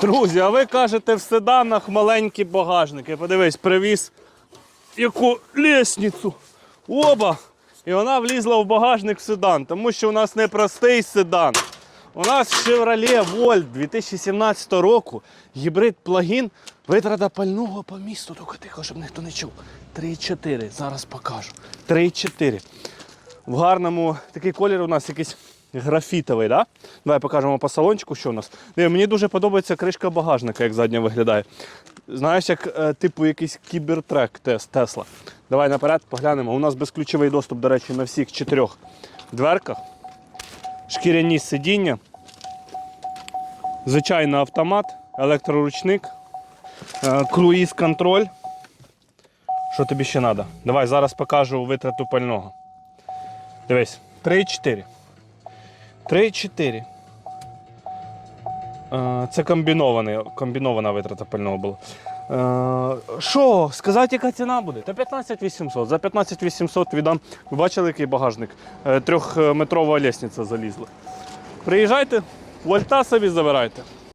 Друзі, а ви кажете, в седанах маленькі багажники. Подивись, привіз яку лісницю. Оба! І вона влізла в багажник в седан, тому що у нас не простий седан. У нас Chevrolet Volt 2017 року, гібрид плагін, витрата пального по місту, тільки тихо, щоб ніхто не чув. 3,4, зараз покажу. 3,4. В гарному такий колір у нас якийсь графітовий, да? Давай покажемо по салончику, що у нас. Диви, мені дуже подобається кришка багажника, як задня виглядає. Знаєш, як е, типу якийсь кібертрек Тесла. Давай наперед поглянемо. У нас безключовий доступ, до речі, на всіх чотирьох дверках. Шкіряні сидіння. Звичайно, автомат, електроручник, е, круїз-контроль. Що тобі ще треба? Давай зараз покажу витрату пального. Дивись, 3,4. 3,4. Е, Це комбінований, комбінована витрата пального була. Е, Що, сказати, яка ціна буде? Та 15 800. За 15 800 віддам. Ви бачили, який багажник? Е, Трьохметрова лісниця залізла. Приїжджайте, вольта собі забирайте.